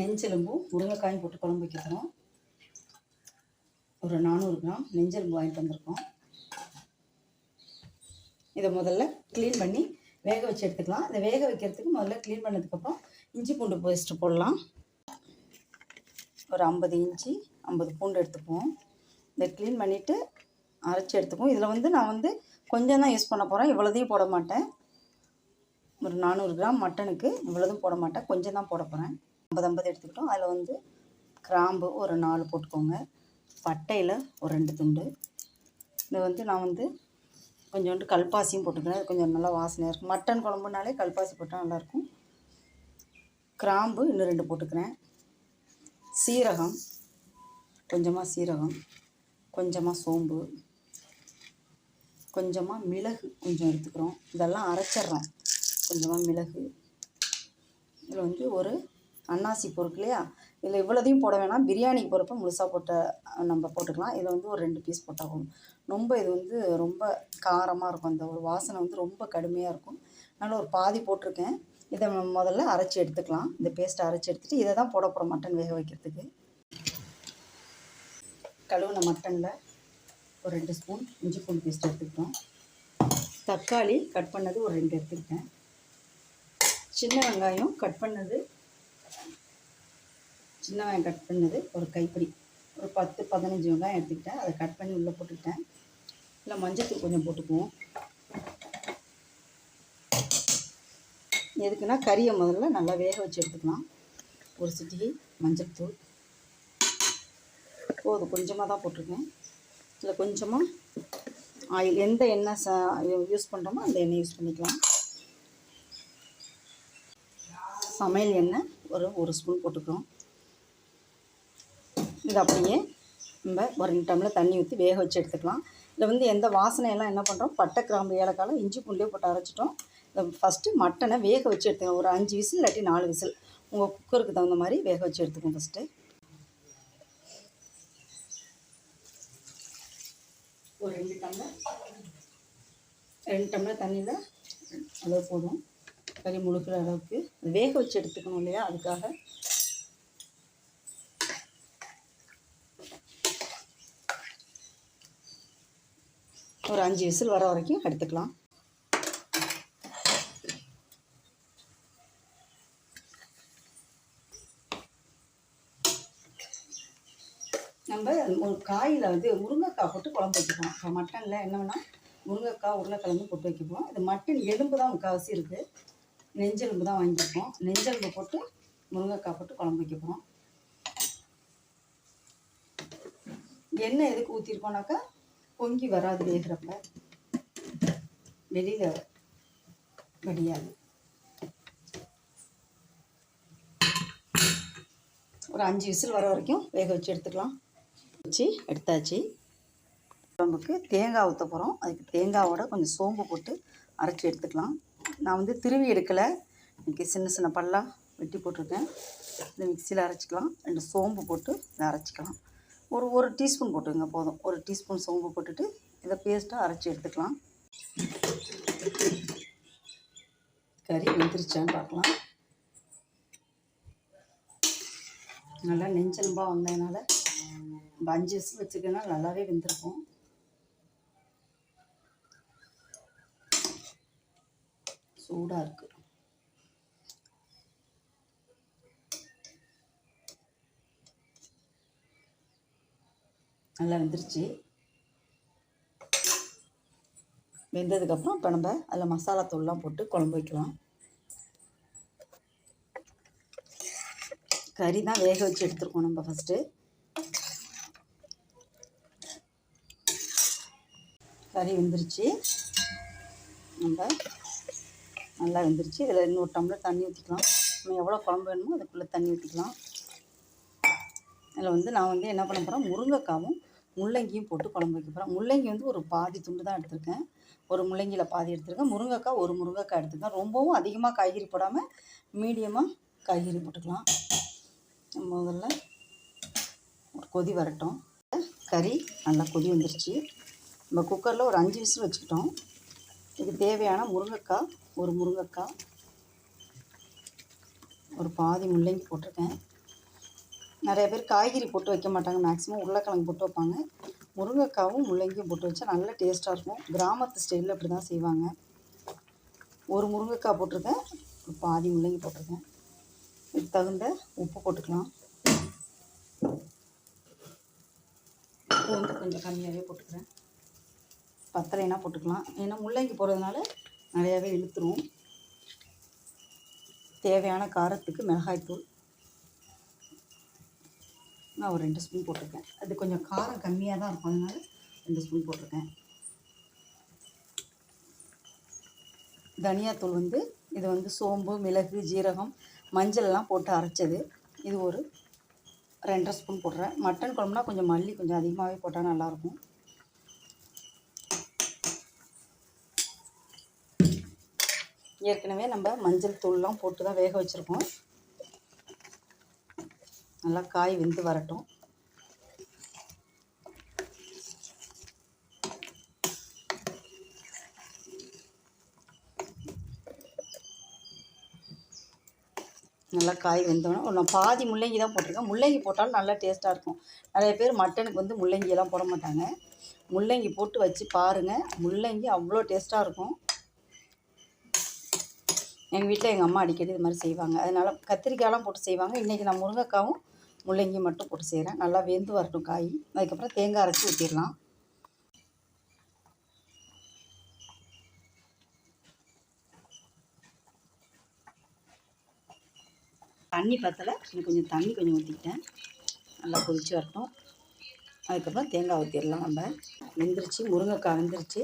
நெஞ்செலும்பும் முருங்கைக்காயும் போட்டு குழம்பு வைக்கிறோம். ஒரு நானூறு கிராம் நெஞ்செலும்பு வாங்கிட்டு வந்திருக்கோம். இதை முதல்ல க்ளீன் பண்ணி வேக வச்சு எடுத்துக்கலாம். இதை வேக வைக்கிறதுக்கு முதல்ல க்ளீன் பண்ணதுக்கப்புறம் இஞ்சி பூண்டு பேஸ்ட்டு போடலாம். ஒரு ஐம்பது இஞ்சி ஐம்பது பூண்டு எடுத்துப்போம் இதை க்ளீன் பண்ணிவிட்டு அரைச்சி எடுத்துக்குவோம். இதில் வந்து நான் வந்து கொஞ்சம் தான் யூஸ் பண்ண போகிறேன் இவ்வளோதையும் போட மாட்டேன். ஒரு நானூறு கிராம் மட்டனுக்கு இவ்வளோதும் போட மாட்டேன். கொஞ்சம் தான் போட போகிறேன் ஐம்பது ஐம்பது எடுத்துக்கிட்டோம். அதில் வந்து கிராம்பு ஒரு நாலு போட்டுக்கோங்க. பட்டையில் ஒரு ரெண்டு துண்டு. இது வந்து நான் வந்து கொஞ்சோண்டு கல்பாசியும் போட்டுக்கிறேன். அது கொஞ்சம் நல்லா வாசனையாக இருக்கும். மட்டன் குழம்புனாலே கல்பாசி போட்டால் நல்லாயிருக்கும். கிராம்பு இன்னும் ரெண்டு போட்டுக்கிறேன். சீரகம் கொஞ்சமாக சீரகம் கொஞ்சமாக சோம்பு கொஞ்சமாக மிளகு கொஞ்சம் எடுத்துக்கிறோம். இதெல்லாம் அரைச்சிட்றோம் கொஞ்சமாக மிளகு. இதில் வந்து ஒரு அன்னாசி பொறுக்கு இல்லையா? இதில் இவ்வளோதையும் போட வேணாம். பிரியாணிக்கு போகிறப்ப முழுசாக போட்ட நம்ம போட்டுக்கலாம். இதில் வந்து ஒரு ரெண்டு பீஸ் போட்டால் ரொம்ப இது வந்து ரொம்ப காரமாக இருக்கும். அந்த ஒரு வாசனை வந்து ரொம்ப கடுமையாக இருக்கும். அதனால் ஒரு பாதி போட்டிருக்கேன். இதை முதல்ல அரைச்சி எடுத்துக்கலாம். இந்த பேஸ்ட்டை அரைச்சி எடுத்துகிட்டு இதை தான் போட போகிறோம் மட்டன் வேக வைக்கிறதுக்கு. கழுவின மட்டனில் ஒரு ரெண்டு ஸ்பூன் இஞ்சி பூண்டு பேஸ்ட் எடுத்துக்கிட்டோம். தக்காளி கட் பண்ணது ஒரு ரெண்டு எடுத்துக்கிட்டேன். சின்ன வெங்காயம் கட் பண்ணது சின்ன வெங்காயம் கட் பண்ணது ஒரு கைப்பிடி. ஒரு பத்து பதினஞ்சு வெங்காயம் எடுத்துக்கிட்டேன். அதை கட் பண்ணி உள்ளே போட்டுக்கிட்டேன். இல்லை மஞ்சத்தூள் கொஞ்சம் போட்டுக்குவோம். எதுக்குன்னா கறியை முதல்ல நல்லா வேக வச்சு எடுத்துக்கலாம். ஒரு சிட்டிகை மஞ்சத்தூள். போதும் கொஞ்சமாக தான் போட்டிருக்கேன். இல்லை கொஞ்சமாக ஆயில் எந்த எண்ணெய் ச யூஸ் பண்ணுறோமோ அந்த எண்ணெய் யூஸ் பண்ணிக்கலாம். சமையல் எண்ணெய். ஒரு ஒரு ஸ்பூன் போட்டுக்கிறோம். இது அப்படியே நம்ம ஒரு ரெண்டு டம்ளர் தண்ணி ஊற்றி வேக வச்சு எடுத்துக்கலாம். இதில் வந்து எந்த வாசனையெல்லாம் என்ன பண்ணுறோம் பட்டை கிராம்பு ஏலக்காலம் இஞ்சி பூண்டே போட்டு அரைச்சிட்டோம். இதை ஃபஸ்ட்டு மட்டனை வேக வச்சு எடுத்துக்கோங்க ஒரு அஞ்சு விசில் இல்லாட்டி நாலு விசில். உங்கள் குக்கருக்கு தகுந்த மாதிரி வேக வச்சு எடுத்துக்கோங்க ஃபஸ்ட்டு ஒரு ரெண்டு டம்ளர் ரெண்டு டம்ளர் தண்ணியில் அளவு போதும். கறி முழுக்கிற அளவுக்கு வேக வச்சு எடுத்துக்கணும் இல்லையா? அதுக்காக. ஒரு அஞ்சு விசில் வர வரைக்கும் எடுத்துக்கலாம். நம்ம ஒரு காயில் வந்து முருங்கைக்காய் போட்டு குழம்பு வைக்கப்போம் இப்போ மட்டனில் என்ன வேணால் முருங்கைக்காய் உருளைக்கிழங்கு போட்டு வைக்கப்போம் இது மட்டன் எலும்பு தான் முக்கால்வாசி இருக்குது நெஞ்செலும்பு தான் வாங்கியிருக்கோம். நெஞ்செலும்பு போட்டு முருங்கைக்காய் போட்டு குழம்பு வைக்கப்போம். எண்ணெய் எதுக்கு ஊற்றிருக்கோம்னாக்கா பொங்கி வராது வேகிறப்ப. வெளியில் வடியாது. ஒரு அஞ்சு விசில் வர வரைக்கும் வேக வச்சு எடுத்துக்கலாம். வச்சு எடுத்தாச்சு. குழம்புக்கு தேங்காய் ஊற்ற போகிறோம் அதுக்கு தேங்காவோட கொஞ்சம் சோம்பு போட்டு அரைச்சி எடுத்துக்கலாம். நான் வந்து திருவி எடுக்கலை. இன்றைக்கி சின்ன சின்ன பல்லாக வெட்டி போட்டிருக்கேன். இந்த மிக்சியில் அரைச்சிக்கலாம். ரெண்டு சோம்பு போட்டு இதை அரைச்சிக்கலாம். ஒரு ஒரு டீஸ்பூன் போட்டுக்கோங்க போதும். ஒரு டீஸ்பூன் சோம்பு போட்டுட்டு இதை பேஸ்ட்டாக அரைச்சி எடுத்துக்கலாம். கறி வெந்துருச்சான்னு பார்க்கலாம். நல்லா நெஞ்செலும்பாக வந்ததுனால பஞ்சஸ் வச்சுக்கன்னா நல்லாவே வெந்திருக்கும். சூடாக இருக்குது நல்லா வெந்துருச்சு. வெந்ததுக்கப்புறம் இப்போ நம்ம அதில் மசாலா தூள்லாம் போட்டு குழம்பு வைக்கலாம். கறி தான் வேக வச்சு எடுத்துருக்கோம் நம்ம ஃபஸ்ட்டு கறி வெந்துருச்சு. நம்ம நல்லா வெந்துருச்சு. இதில் இன்னொரு டம்ளர் தண்ணி ஊற்றிக்கலாம் நம்ம எவ்வளோ குழம்பு வேணுமோ அதுக்குள்ளே தண்ணி ஊற்றிக்கலாம் இதில் வந்து நான் வந்து என்ன பண்ண போகிறேன் முருங்கைக்காவும் முள்ளங்கியும் போட்டு குழம்பு வைக்க போகிறேன் முள்ளங்கி வந்து ஒரு பாதி துண்டு தான் எடுத்திருக்கேன். ஒரு முள்ளங்கியில் பாதி எடுத்திருக்கேன். முருங்கைக்காய் ஒரு முருங்கைக்காய் எடுத்துருக்கேன். ரொம்பவும் அதிகமாக காய்கறி போடாமல் மீடியமாக காய்கறி போட்டுக்கலாம். முதல்ல ஒரு கொதி வரட்டும். கறி நல்லா கொதி வந்துருச்சு. நம்ம குக்கரில் ஒரு அஞ்சு விசில் வச்சுக்கிட்டோம். இதுக்கு தேவையான முருங்கைக்காய் ஒரு முருங்கைக்காய் ஒரு பாதி முள்ளங்கி போட்டிருக்கேன். நிறைய பேர் காய்கறி போட்டு வைக்க மாட்டாங்க மேக்ஸிமம் உருளைக்கிழங்கு போட்டு வைப்பாங்க. முருங்கைக்காவும் முள்ளங்கியும் போட்டு வச்சா நல்ல டேஸ்ட்டாக இருக்கும். கிராமத்து ஸ்டைலில் அப்படி தான் செய்வாங்க. ஒரு முருங்கைக்காய் போட்டிருக்கேன் ஒரு பாதி முள்ளங்கி போட்டிருக்கேன். இதுக்கு தகுந்த உப்பு போட்டுக்கலாம். உப்பு வந்து கொஞ்சம் கம்மியாகவே போட்டுக்கிறேன். பத்தலைனா போட்டுக்கலாம். ஏன்னா முள்ளங்கி போடுறதுனால நிறையாவே இழுத்துருவோம் தேவையான காரத்துக்கு மிளகாய்த்தூள் நான் ஒரு ரெண்டு ஸ்பூன் போட்டிருக்கேன். அது கொஞ்சம் காரம் கம்மியாக தான் இருக்கும். அதனால ரெண்டு ஸ்பூன் போட்டிருக்கேன். தனியாத்தூள் வந்து இது வந்து சோம்பு மிளகு ஜீரகம் மஞ்சள்லாம் போட்டு அரைச்சது. இது ஒரு ரெண்டரை ஸ்பூன் போடுறேன் மட்டன் குழம்புனா கொஞ்சம் மல்லி கொஞ்சம் அதிகமாகவே போட்டால் நல்லாயிருக்கும் ஏற்கனவே நம்ம மஞ்சள் தூள்லாம் போட்டு தான் வேக வச்சுருக்கோம். நல்லா காய் வெந்து வரட்டும். நல்லா காய் வெந்தோடனே நான் பாதி முள்ளங்கி தான் போட்டிருக்கேன். முள்ளங்கி போட்டாலும் நல்லா டேஸ்ட்டாக இருக்கும். நிறைய பேர் மட்டனுக்கு வந்து முள்ளங்கியெல்லாம் போட மாட்டாங்க. முள்ளங்கி போட்டு வச்சு பாருங்கள் முள்ளங்கி அவ்வளோ டேஸ்ட்டாக இருக்கும். எங்கள் வீட்டில் எங்கள் அம்மா அடிக்கடி இது மாதிரி செய்வாங்க. அதனால் கத்திரிக்காயெலாம் போட்டு செய்வாங்க. இன்றைக்கி நான் முருங்கைக்காவும் முள்ளங்கி மட்டும் போட்டு செய்கிறேன் நல்லா வெந்து வரட்டும் காய். அதுக்கப்புறம் தேங்காய் அரைச்சி ஊற்றிடலாம் தண்ணி பற்றல கொஞ்சம் தண்ணி கொஞ்சம் ஊற்றிக்கிட்டேன் நல்லா கொதிச்சு வரட்டும். அதுக்கப்புறம் தேங்காய் ஊற்றிடலாம் நம்ம. வெந்துருச்சு. முருங்கைக்காய் வெந்துருச்சு.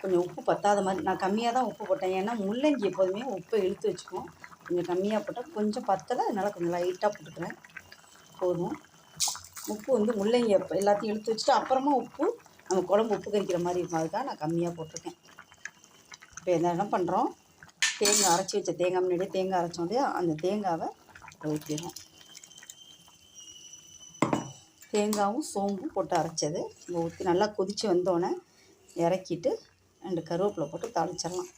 கொஞ்சம் உப்பு பத்தாத மாதிரி நான் கம்மியாக தான் உப்பு போட்டேன். ஏன்னா முள்ளங்கி எப்போதுமே உப்பை இழுத்து வச்சுக்கும் கொஞ்சம் கம்மியாக போட்டால் கொஞ்சம் பத்தலை அதனால் கொஞ்சம் லைட்டாக போட்டுக்கிறேன். போதும். உப்பு வந்து முள்ளங்கி எல்லாத்தையும் இழுத்து வச்சுட்டு அப்புறமா உப்பு நம்ம குழம்பு உப்பு கறிக்கிற மாதிரி இருக்கும். அதுக்காக நான் கம்மியாக போட்டிருக்கேன். இப்போ என்ன பண்ணுறோம் தேங்காய் அரைச்சி வச்ச தேங்காய் முன்னாடியே தேங்காய் அரைச்சோம் இல்லையா? அந்த தேங்காவை ஊற்றிடுறோம் தேங்காயும் சோம்பும் போட்டு அரைச்சது. நம்ம ஊற்றி நல்லா கொதித்து வந்தோடனே இறக்கிட்டு ரெண்டு கருவேப்பிலை போட்டு தாளிச்சிடலாம்.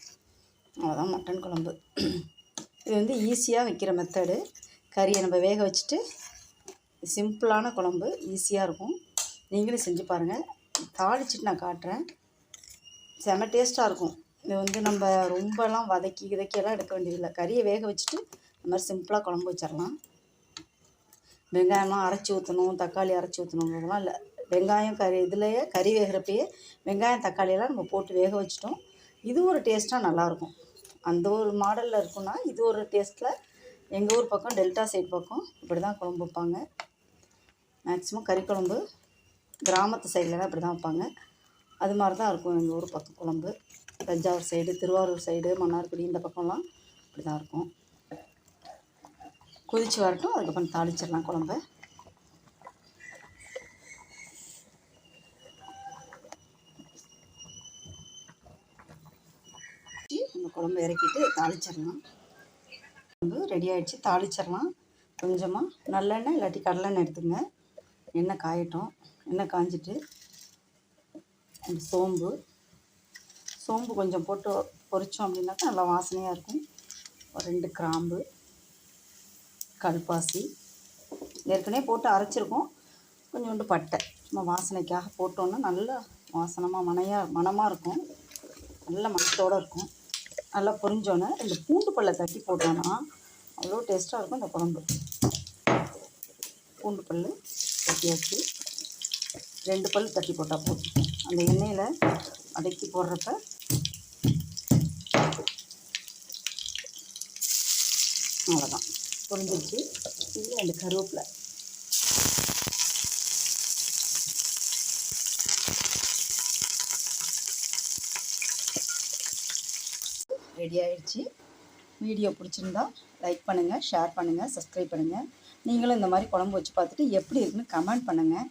அவ்வளோதான் மட்டன் குழம்பு. இது வந்து ஈஸியாக வைக்கிற மெத்தடு கறியை நம்ம வேக வச்சுட்டு சிம்பிளான குழம்பு ஈஸியாக இருக்கும். நீங்களும் செஞ்சு பாருங்கள் தாளிச்சிட்டு நான் காட்டுறேன். செம டேஸ்ட்டாக இருக்கும். இது வந்து நம்ம ரொம்பலாம் வதக்கி கிதக்கியெல்லாம் எடுக்க வேண்டியதில்லை. கறியை வேக வச்சுட்டு இந்த மாதிரி சிம்பிளாக குழம்பு வச்சிடலாம். வெங்காயம்லாம் அரைச்சி ஊற்றணும் தக்காளி அரைச்சி ஊற்றணும் அதெல்லாம் இல்லை. வெங்காயம் கறி இதுலேயே கறி வேகிறப்பயே வெங்காயம் தக்காளியெல்லாம் நம்ம போட்டு வேக வச்சிட்டோம். இது ஒரு டேஸ்ட்டாக நல்லாயிருக்கும் அந்த ஒரு மாடலில் இருக்குன்னா இது ஒரு டேஸ்ட்டில் எங்கள் ஊர் பக்கம் டெல்டா சைடு பக்கம் இப்படி தான் குழம்பு வைப்பாங்க. மேக்ஸிமம் கறி குழம்பு கிராமத்து சைடில் தான் இப்படி தான் வைப்பாங்க. அது மாதிரி தான் இருக்கும் எங்கள் ஊர் பக்கம் குழம்பு. தஞ்சாவூர் சைடு திருவாரூர் சைடு மன்னார்குடி இந்த பக்கம்லாம் இப்படி தான் இருக்கும். கொதிச்சு வரட்டும் அதுக்கப்புறம் தாளிச்சிடலாம் குழம்பை நம்ம குழம்பு இறக்கிட்டு தாளிச்சிடலாம். குழம்பு ரெடி ஆகிடுச்சு தாளிச்சிடலாம். கொஞ்சமாக நல்லெண்ணெய் இல்லாட்டி கடலெண்ணெய் எடுத்துங்க. எண்ணெய் காயட்டும். எண்ணெய் காஞ்சிட்டு அந்த சோம்பு. சோம்பு கொஞ்சம் போட்டு பொரித்தோம் அப்படின்னாக்கா நல்லா வாசனையாக இருக்கும். ஒரு ரெண்டு கிராம்பு கல்பாசி. ஏற்கனவே போட்டு அரைச்சிருக்கோம். கொஞ்சோண்டு பட்டை. சும்மா வாசனைக்காக போட்டோன்னா நல்ல வாசனமாக மனையாக மணமாக இருக்கும். நல்ல மனத்தோடு இருக்கும். நல்லா பொரிஞ்சோன்னே ரெண்டு பூண்டு பல்லை தட்டி போட்டோன்னா அவ்வளோ டேஸ்ட்டாக இருக்கும் இந்த குழம்பு. பூண்டு பல் தட்டியாச்சு. ரெண்டு பல் தட்டி போட்டால் போதும். அந்த எண்ணெயில் அடக்கி போடுறப்ப அவ்வளோதான் பொரிஞ்சிருச்சு. இது ரெண்டு கருவேப்பிலை. ரெடி ஆகிடுச்சி வீடியோ பிடிச்சிருந்தா லைக் பண்ணுங்கள் ஷேர் பண்ணுங்கள் சப்ஸ்கிரைப் பண்ணுங்கள் நீங்களும் இந்த மாதிரி குழம்பு வச்சு பார்த்துட்டு எப்படி இருக்குன்னு கமெண்ட் பண்ணுங்கள்